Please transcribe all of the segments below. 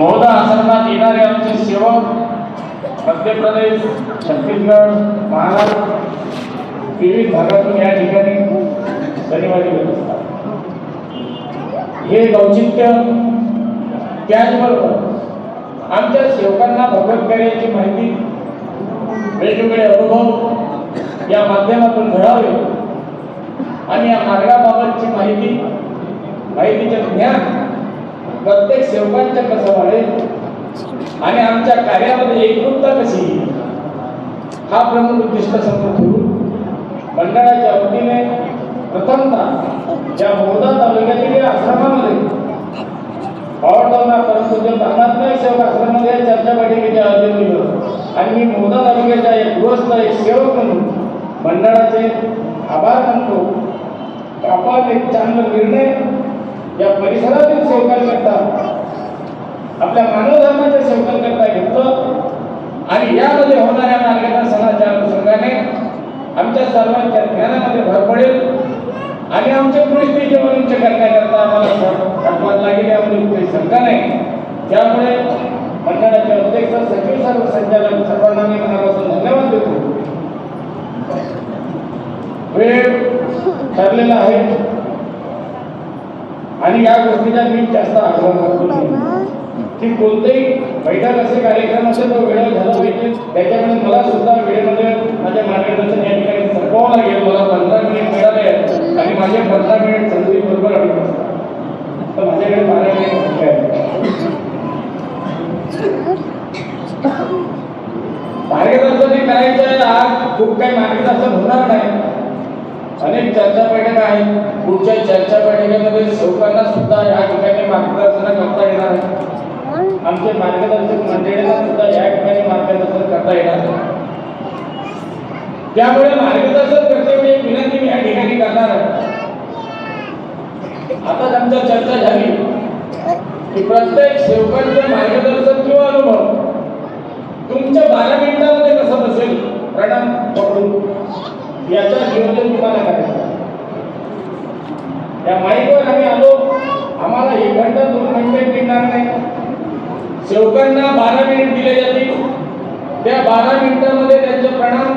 मौदा आसरणात येणारे आमचे सेवक मध्य प्रदेश छत्तीसगड महाराष्ट्र विविध भागातून या ठिकाणी शनिवारी येत असतात. हे औचित्य त्याचबरोबर आमच्या सेवकांना भगवत कार्याची माहिती वेगवेगळे अनुभव या माध्यमातून घडावे आणि या मार्गाबाबतची माहिती माहितीचे ज्ञान प्रत्येक सेवकांच्या कसं वाढेल आणि आमच्या कार्यामध्ये एकरूपता कशी? येईल हा प्रमुख उद्दिष्ट समोर ठेवून मंडळाच्या वतीने प्रथमतः या मोदा तालुक्यातील या आश्रमामध्ये पावडगावला परंतु जो धर्मात्मक सेवक आश्रमामध्ये चर्चा बैठकीच्या आयोजन दिलं आणि मी मोदा तालुक्याच्या एक गृहस्थ एक सेवक म्हणून मंडळाचे आभार मानतो. आपण एक चांगला निर्णय या परिसरातील सेवकांकरता आपल्या मानव धर्माच्या सेवकांकरता घेतलं आणि यामध्ये होणाऱ्या मार्गदर्शनाच्या अनुषंगाने आमच्या सर्वांच्या ज्ञानामध्ये भर पडेल. आणि आमच्या परिस्थिती जीवन करण्याकरता आम्हाला हातभार लागेल यामध्ये काही शंका नाही. त्यामुळे मंडळाचे अध्यक्ष सचिव सर्व संचालक सर्वांना मी मनापासून धन्यवाद देतो. वेळ ठरलेला आहे. आणि या गोष्टीचा मी जास्त आग्रह करतो नाही की? कोणतेही बैठक असे कार्यक्रम असेल तो वेळेवर झाला पाहिजे. त्याच्यामुळे मला सुद्धा वेळेमध्ये माझ्या मार्गदर्शन या ठिकाणी सरकावं लागेल. मला पंधरा मिनिट मिळाले आणि माझे पंधरा मिनिट संधी बरोबर वाजता तर माझ्याकडे बारा मिनिट. मार्गदर्शन हे करायचं आहे? आज खूप काही मार्गदर्शन होणार नाही. अनेक चर्चा बैठका आहेत. पुढच्या चर्चा बैठकीमध्ये सेवकांना सुद्धा या ठिकाणी मार्गदर्शन करता येणार. आहे आमचे मार्गदर्शक मंडळीला सुद्धा या ठिकाणी मार्गदर्शन करता येणार. त्यामुळे मार्गदर्शन करते एक विनंती मी या ठिकाणी करणार आहे. आता आमच्या चर्चा झाली की प्रत्येक सेवकांचं मार्गदर्शन किंवा अनुभव तुमच्या बारा मिनिटामध्ये कसं बसेल? प्रणाम पकडून. याचं नियोजन तुम्हाला करायचं या माईकवर आम्ही आलो. आम्हाला एक घंटा दोन घंटे मिळणार नाही. सेवकांना बारा मिनिट दिले जातील. त्या बारा मिनिटांमध्ये त्यांचे प्रणाम.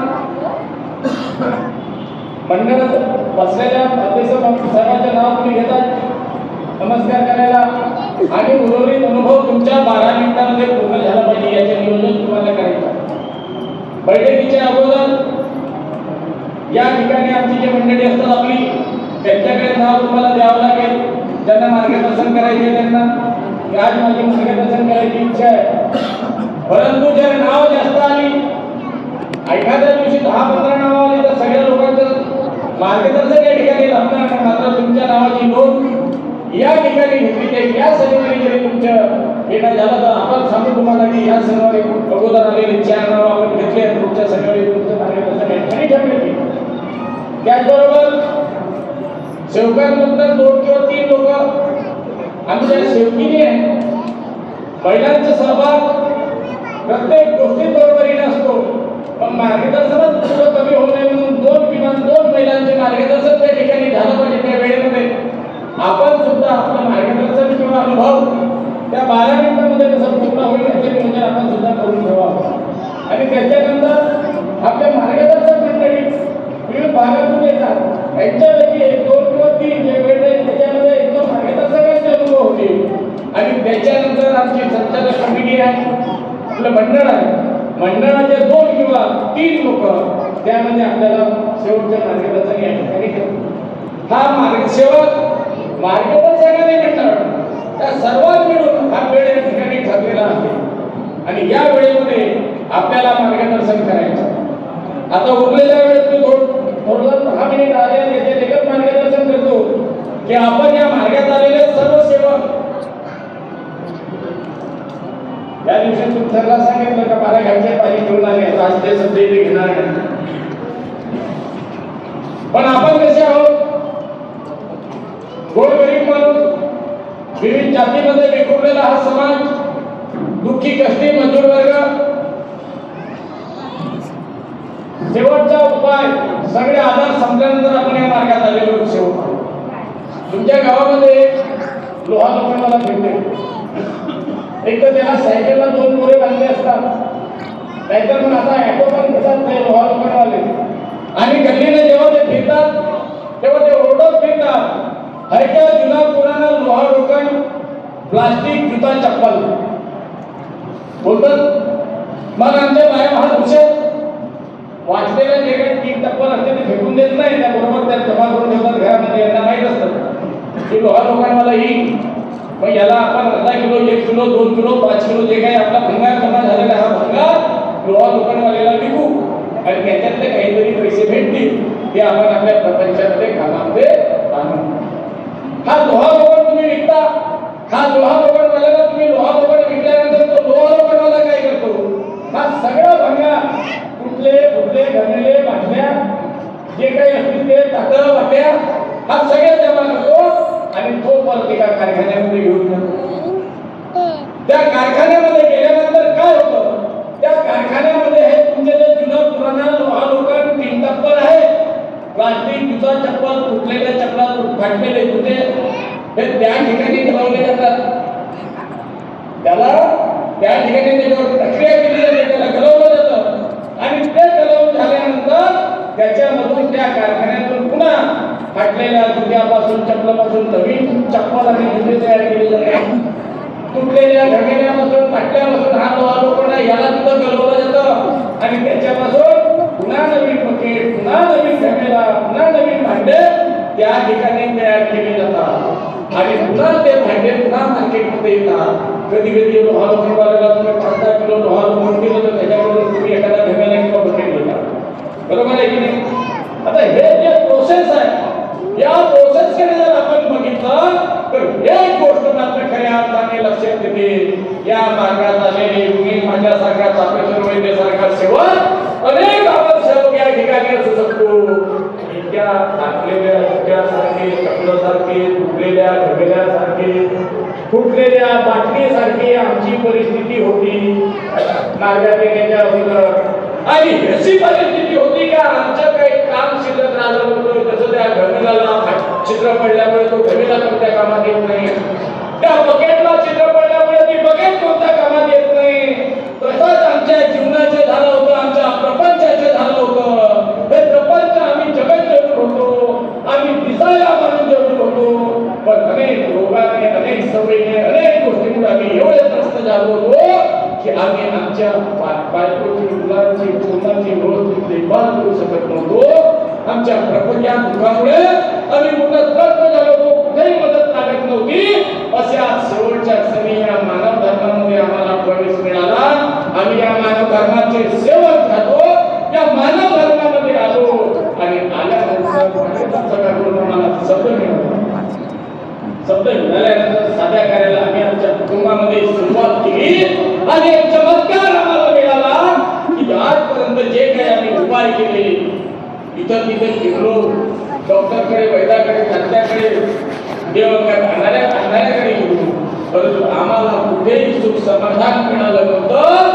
मंडळात बसलेल्या अध्यक्ष साहेबांचं नाव तुम्ही घेतात. नमस्कार करायला. आणि उर्वरित अनुभव तुमच्या बारा मिनिटांमध्ये पूर्ण झाला पाहिजे याचे नियोजन तुम्हाला करायचं बैठकीच्या अगोदर या ठिकाणी आमची जी मंडळी असतात आपली त्यांच्याकडे नाव तुम्हाला द्यावं लागेल. ज्यांना मार्गदर्शन करायचे त्यांना. आज माझी मार्गदर्शन करायची इच्छा आहे. परंतु जर नाव जास्त आली एखाद्या दिवशी दहा पंधरा नाव आली तर सगळ्या लोकांचं मार्गदर्शन या ठिकाणी लागणार नाही. मात्र तुमच्या नावाची नोंद या ठिकाणी घेतली जाईल. या शनिवारी जरी तुमचं येणं झालं तर आपण सांगू तुम्हाला की या सर्वांनी अगोदर आलेले चार नाव आपण घेतले तुमच्या सगळ्या तुमचं मार्गदर्शन त्याचबरोबर सेवकांनंतर दोन किंवा तीन लोक आमच्या सेवकीने महिलांचा सहभाग प्रत्येक गोष्टीत बरोबरीने असतो. पण मार्गदर्शनच थोडं कमी होऊ नये म्हणून दोन किमान दोन महिलांचे मार्गदर्शन त्या ठिकाणी झालं पाहिजे त्या वेळेमध्ये. आपण सुद्धा आपलं मार्गदर्शन किंवा अनुभव त्या बारा मिनिटांमध्ये कसं पूर्ण होईल याचे नियोजन आपण सुद्धा करून ठेवावं. आणि त्याच्यानंतर आपल्या मार्गदर्शक मंडळी विविध भागातून येतात. यांच्यापैकी एक दोन किंवा तीन जे वेळ त्याच्यामध्ये एकदम मार्गदर्शकांचे अनुभव होते. आणि त्याच्यानंतर आमची संचालक कमिटी आहे. आपलं मंडळ आहे. मंडळाचे दोन किंवा तीन लोक त्यामध्ये आपल्याला शेवटच्या मार्गदर्शन या ठिकाणी हा मार्ग सेवक मार्गदर्शकाने म्हणणार त्या सर्वात मिळून हा वेळ या ठिकाणी ठरलेला आहे. आणि या वेळेमध्ये आपल्याला मार्गदर्शन करायचं. आता उरलेल्या वेळेत मी थोडं दहा मिनिट आले आणि याचे लेखक मार्गदर्शन करतो की आपण या मार्गात आलेले सर्व सेवक या तुमच्याला सांगितलं का बारा घ्यायचे पाणी घेऊन आले आता आज ते सध्या इथे घेणार नाही पण आपण कसे आहोत? गोरगरीब माणूस विविध जातीमध्ये विखुरलेला हा समाज दुःखी कष्टी मजूर वर्ग. शेवटचा उपाय सगळे आधार संपल्यानंतर आपण या मार्गात आलेलो शेवट. तुमच्या गावामध्ये लोहा मला भेटले एक तर त्याला सायकलला दोन मोरे बांधले असतात. नाहीतर मग आता ॲटो पण घेतात नाही लोहा आले आणि गल्लीने जेव्हा ते फिरतात तेव्हा ते ओरडत फिरतात. हलक्या जुना पुराणा लोहा रोकण प्लास्टिक जुता चप्पल. बोलतात मग आमच्या बाया महाग हुशार वाचलेल्या जे काही तीन टप्पल असते ते फेकून देत नाही. त्याबरोबर त्या जमा करून ठेवतात घरामध्ये यांना माहीत असतं. की लोहा लोकांना येईल मग याला आपण अर्धा किलो एक किलो दोन किलो पाच किलो जे काही आपला भंगार जमा झालेला हा भंगार लोहा दुकानवाल्याला विकू. आणि त्याच्यातले काहीतरी पैसे भेटतील ते आपण आपल्या प्रपंचामध्ये कामामध्ये आणू. हा लोहा लोखंड तुम्ही विकता. हा लोहा लोखंडवाल्याला तुम्ही लोहा दुकान विकल्यानंतर तो लोहा लोखंडवाला काय करतो? हा सगळा भंगार कुठले कुठले घडलेले बाटल्या जे काही असतील ते ताकद वाट्या हा सगळ्या जमा करतो. परत एका कारखान्यामध्ये घेऊन जातो. त्या कारखान्यामध्ये गेल्यानंतर काय होतं? त्या कारखान्यामध्ये हे तुमचे जे जुनं पुराणा लोहा लोखंड तीन टप्पल आहे. प्लास्टिक जुता चप्पल तुटलेल्या चपला फाटलेले जुते हे त्या ठिकाणी ठेवले जातात. त्याला त्या ठिकाणी त्याच्यावर प्रक्रिया केली जाते त्याला गलवलं जातं. आणि ते गलवून झाल्यानंतर त्याच्यामधून त्या कारखान्यातून पुन्हा फाटलेल्या जुत्यापासून चपलापासून नवीन चप्पल आणि तयार केले जाते तुटलेल्या ढगेल्यापासून फाटल्यापासून हा लोहा लोखंड याला तिथं गलवलं जातं. आणि त्याच्यापासून पुन्हा नवीन बकेट पुन्हा नवीन ढगेला पुन्हा नवीन भांडे त्या ठिकाणी तयार केले जातात. आणि पुन्हा ते भांडे पुन्हा मार्केटमध्ये येतात. कधी कधी लोहा लोखंडवाल्याला तुम्ही पाच दहा किलो लोहा लोखंड दिलं तर त्याच्याकडून तुम्ही एखाद्या ढगेला किंवा बकेट घेता बरोबर आहे की नाही आता हे जे प्रोसेस आहे या प्रोसेस कडे जर आपण बघितलं तर एक गोष्ट मात्र खऱ्या अर्थाने लक्षात येते या मार्गात आलेले मी माझ्यासारखा चापेश्वर वैद्यसारखा सेवक अनेक आवश्यक या ठिकाणी असू शकतो. इतक्या टाकलेल्या इतक्यासारखे चपलासारखे तुटलेल्या ढगल्यासारखे फुटलेल्या बाटलीसारखी आमची परिस्थिती होती. मार्गात येण्याच्या अगोदर. आणि अशी परिस्थिती होती का आमचं काही काम शिल्लक राहिलं होतं त्याचं त्या घमिलाला चित्र पडल्यामुळे तो घडलेला पण त्या कामात येत नाही. त्या बकेटला चित्र पडल्यामुळे ती बकेट कोणत्या कामात येत नाही? तसंच आमच्या जीवनाचे झालं होतं आमच्या प्रपंचाचे झालं होतं. हे प्रपंच आम्ही जगत जगत होतो आम्ही दिसायला म्हणून जगून होतो. पण अनेक रोगाने अनेक सवयीने अनेक गोष्टींमुळे आम्ही एवढे त्रस्त झालो होतो की आम्ही आमच्या बायकोची मुलांची कुटुंबाची व्यवस्थित देखभाल करू शकत नव्हतो. आमच्या प्रपंचा दुःखामुळे आम्ही कुठं त्रस्त झालो होतो कुठेही मदत लागत नव्हती अशा शेवटच्या क्षणी या मानव धर्मामध्ये आम्हाला प्रवेश मिळाला आम्ही या मानव धर्माचे सेवक झालो या मानव धर्मामध्ये आलो आणि आल्यानंतर सगळ्याकडून आम्हाला शब्द मिळाला शब्द मिळाल्यानंतर साध्या कार्याला आम्ही आमच्या कुटुंबामध्ये सुरुवात केली. आणि एक चमत्कार आम्हाला मिळाला की आजपर्यंत जे काही आम्ही उपाय केले इथं तिथे फिरलो. डॉक्टरकडे वैद्याकडे खात्याकडे देवाकडे आणणाऱ्या आणणाऱ्याकडे गेलो. परंतु आम्हाला कुठेही सुख समाधान मिळालं नव्हतं.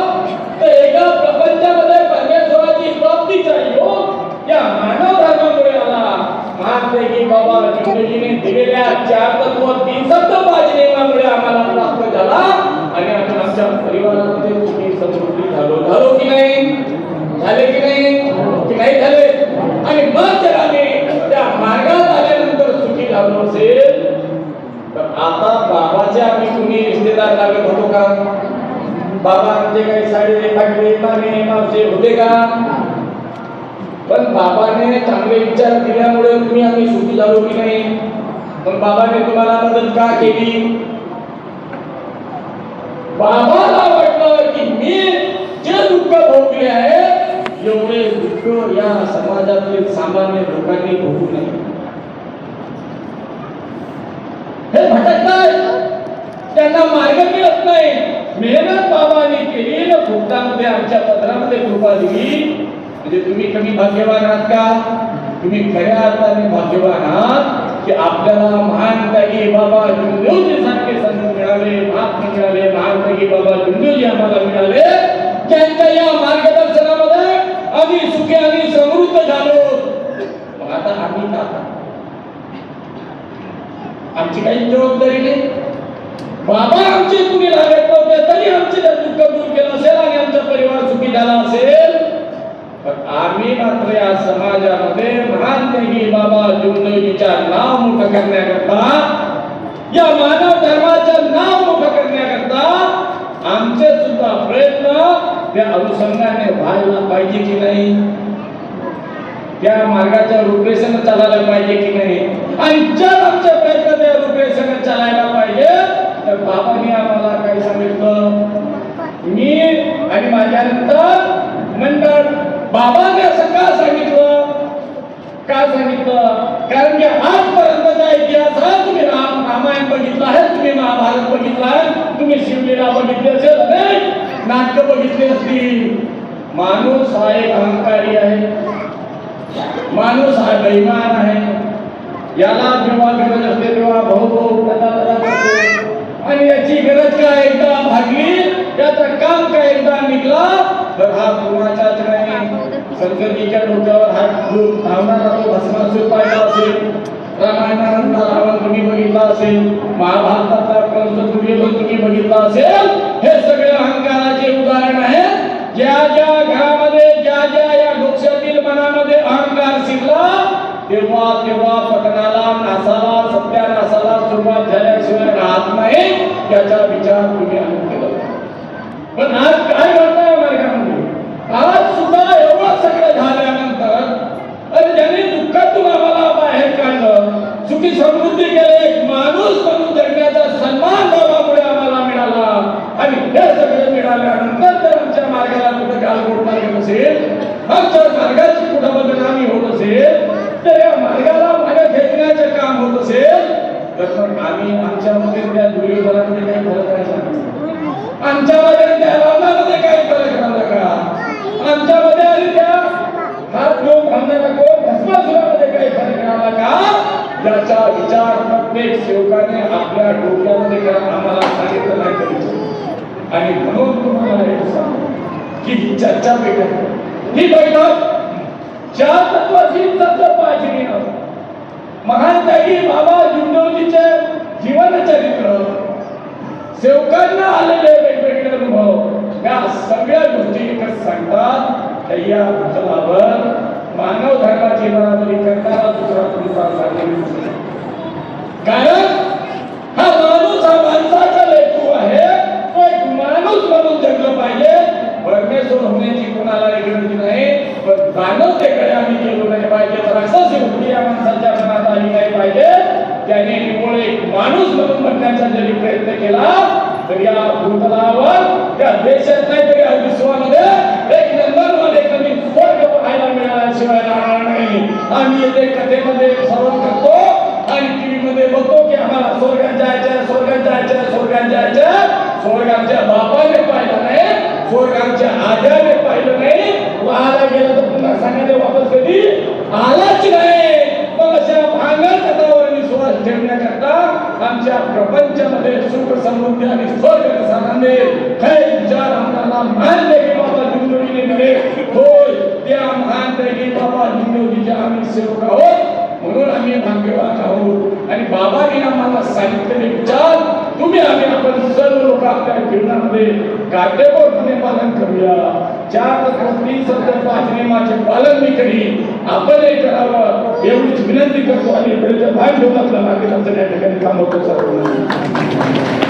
तर एका प्रपंचामध्ये परमेश्वराची प्राप्ती योग या महात्मेकी बाबा जिंदगीने दिलेल्या चार तत्व तीन सप्त पाच आम्हाला प्राप्त झाला. आणि आपण आमच्या परिवारामध्ये सुखी समृद्धी झालो झालो की नाही? झाले की नाही? की नाही झाले? आणि मग जर आम्ही त्या मार्गात आल्यानंतर सुखी झालो असेल. तर आता बाबाचे आम्ही कुणी रिश्तेदार लागत होतो का? बाबा म्हणजे काही साडे फाटले माने मावशे होते का? बाबाने चांगले विचार दिल्यामुळे तुम्ही आम्ही सुखी झालो की नाही? पण बाबाने तुम्हाला मदत का केली? बाबाला वाटलं की मी जे दुःख भोगले आहे एवढे दुःख या समाजातील सामान्य लोकांनी भोगू नये. हे भटकतात त्यांना मार्ग मिळत नाही. मेहनत बाबाने केली ना फुकटामध्ये आमच्या पत्रामध्ये कृपा दिली. म्हणजे तुम्ही कमी भाग्यवान आहात का? तुम्ही खऱ्या अर्थाने भाग्यवान आहात की आपल्याला महान त्यागी बाबा जुंजोजी सारखे संत मिळाले महात्मा मिळाले महान त्यागी बाबा जुंजोजी आम्हाला मिळाले. त्यांच्या या मार्गदर्शनामध्ये आम्ही सुखी आणि समृद्ध झालो. मग आता आम्ही का? आमची काही जबाबदारी नाही. बाबा आमचे सर्वांच्या नाव मोठं करण्याकरता आमचे सुद्धा प्रयत्न त्या अनुषंगाने व्हायला पाहिजे की नाही? त्या मार्गाच्या रूपरेषेनं चालायला पाहिजे की नाही? आणि जर आमचे प्रयत्न त्या रूपरेषेनं चालायला पाहिजे तर बाबांनी आम्हाला काय सांगितलं? मी आणि माझ्यानंतर नंतर बाबाने असं का सांगितलं? का सांगितलं? कारण की आजपर्यंतच्या इतिहासात तुम्ही राहत. रामायण बघितलं आहे तुम्ही महाभारत बघितलं आहे तुम्ही शिवलीला बघितली असेल अनेक नाटकं बघितली असतील. माणूस हा एक अहंकारी आहे. माणूस हा बैमान आहे. याला जेव्हा गरज असते तेव्हा भाऊ भाऊ कदा करतो. आणि याची गरज काय? एकदा भागली त्याचं काम काय? एकदा निघला तर हा कुणाचाच नाही. संगतीच्या डोक्यावर हात घेऊन धावणारा तो भस्मासूर पाहिला असेल. रामायणानंतर रावण तुम्ही बघितला असेल महाभारतातला कंस दुर्योधन तुम्ही बघितला असेल हे सगळे अहंकाराचे उदाहरण आहे ज्या ज्या घरामध्ये ज्या ज्या या डोक्यातील मनामध्ये अहंकार शिरला तेव्हा तेव्हा पतनाला नासाला सत्यानासाला सुरुवात झाल्याशिवाय राहत नाही त्याचा विचार तुम्ही आणून केला पण आज काय घडतंय मार्गामध्ये आज सुद्धा एवढं सगळं झाल्यानंतर अरे ज्यांनी दुःखातून आम्हाला बाहेर सुखी समृद्धी केले एक माणूस म्हणून जगण्याचा सन्मान बाबामुळे आम्हाला मिळाला. आणि हे सगळं मिळाल्यानंतर जर आमच्या मार्गाला कुठं गालबोट लागत असेल आमच्या मार्गाची कुठं बदनामी होत असेल तर या मार्गाला मागे फेकण्याचे काम होत असेल तर मग आम्ही आमच्यामध्ये त्या दुर्योधना सेवकाने आपल्या डोक्यामध्ये आम्हाला सांगितलं नाही तरी आणि म्हणून तुम्हाला हे सांगतो की ही चर्चा बैठक ही बैठक चार तत्वाची तत्व पाहिजे महान त्यागी बाबा जिंदवजीचे जीवन चरित्र सेवकांना आलेले वेगवेगळे अनुभव या सगळ्या गोष्टी एकच सांगतात. या भूतलावर मानव धर्माची बराबरी करणारा दुसरा तुमचा नाही. कारण हा माणूस हा माणसाचा लेखू आहे. तो एक माणूस म्हणून जगलं पाहिजे. परमेश्वर होण्याची कोणाला गरज नाही. पण मानवतेकडे आम्ही गेलो नाही पाहिजे. तर असं शेवटी या माणसाच्या मनात आली नाही पाहिजे. त्याने निव्वळ एक माणूस म्हणून बनण्याचा जरी प्रयत्न केला तर या भूतलावर त्या देशात नाही तरी या विश्वामध्ये एक नंबरमध्ये कमी स्वर्ग पाहायला मिळाल्याशिवाय राहणार नाही. आम्ही येथे कथेमध्ये सर्व करतो आणि टीव्ही मध्ये बघतो की आम्हाला स्वर्गात जायचं स्वर्गात जायचं स्वर्गात जायचं. स्वर्गाच्या बापाने पाहिलं नाही स्वर्गाच्या आजाने पाहिलं नाही. आला गेला तर पुन्हा सांगायला वापस कधी? आलाच नाही. मग अशा भांगर तत्वावर विश्वास ठेवण्याकरता आमच्या प्रपंचामध्ये सुख समृद्धी आणि स्वर्ग कसा नांदेल हे विचार आम्हाला मान्य की बाबा जिंदोजीने नव्हे. होय त्या महान दैवी बाबा जिंदोजीचे आम्ही सेवक आहोत. आम्ही भाग्यवान आहोत. आणि बाबाने आम्हाला सांगितलेले विचार तुम्ही आम्ही आपण सर्व लोक आपल्या जीवनामध्ये काटेकोरपणे पालन करूया. चार तत्व तीन सत्य पाच नियमाचे पालन मी करीन. आपण हे करावं एवढीच विनंती करतो आणि इकडे भाग घेऊन आपल्या मार्गदर्शन या ठिकाणी थांबवतो सर्व